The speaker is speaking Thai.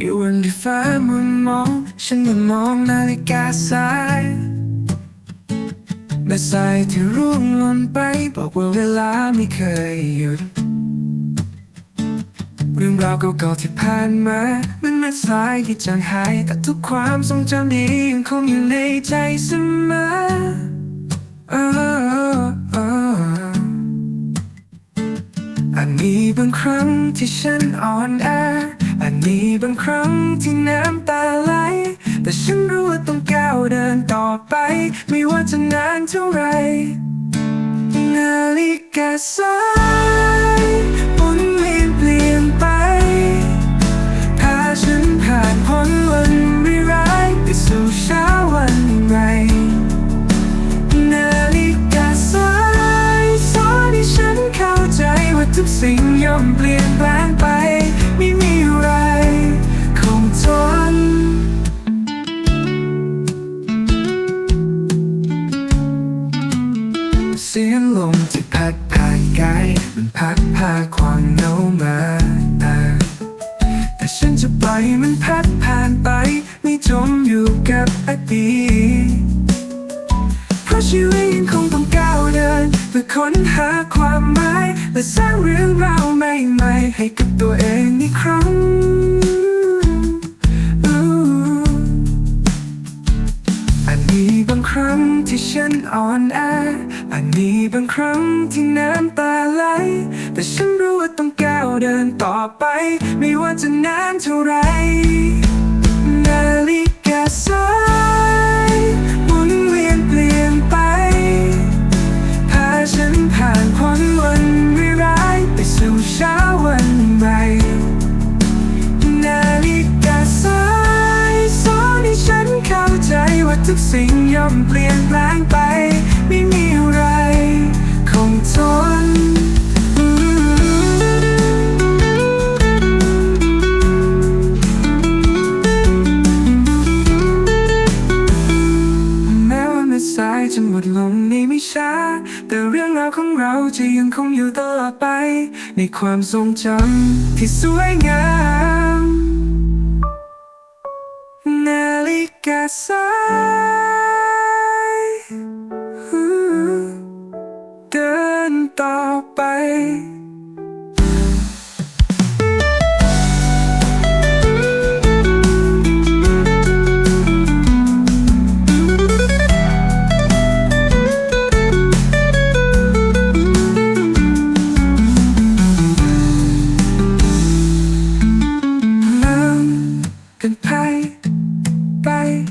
อยู่บนที่ฟ้ามุนมอง ฉันก็มองนาฬิกาสายแม่สายที่ร่วงหล่นไปบอกว่าเวลาไม่เคยหยุดเรื่องราวเก่าๆที่ผ่านมามันเม็ดสายที่จางหาย แต่ทุกความทรงจำดียังคงอยู่ในใจเสมอออเอออันนี้บางครั้งที่ฉันอ่อนแอีบางครั้งที่น้ำตาไหล แต่ฉันรู้ว่าต้องก้าวเดินต่อไป ไม่ว่าจะนานเท่าไหรนาฬิกาสาย พัดพาความเหงามาแต่แต่ฉันจะปล่อยมันพัดผ่านไป ไม่จมอยู่กับอดีตเพราะชีวิตยังคงต้องก้าวเดินเพื่อค้นหาความหมายและสร้างเรื่องราวใหม่ๆให้กับตัวเองอีกครั้งอันนี้บางครั้งที่ฉันอ่อนแออันนี้บางครั้งที่น้ำตา แต่ฉันรู้ว่าต้องก้าวเดินต่อไป ไม่ว่าจะนานเท่าไรนาฬิกาสายหมุนเวียนเปลี่ยนไป พาฉันผ่านพ้นวันไม่ร้ายไปสู่เช้าวันใหม่นาฬิกาสายสอนให้ฉันเข้าใจว่าทุกสิ่งย่อมเปลี่ยนแปลงไป ไม่มีอะไร สายจะหมดลงในไม่ช้า แต่เรื่องราวของเราจะยังคงอยู่ตลอดไป ในความทรงจำที่สวยงามนาฬิกาสายเดินต่อไป Bye.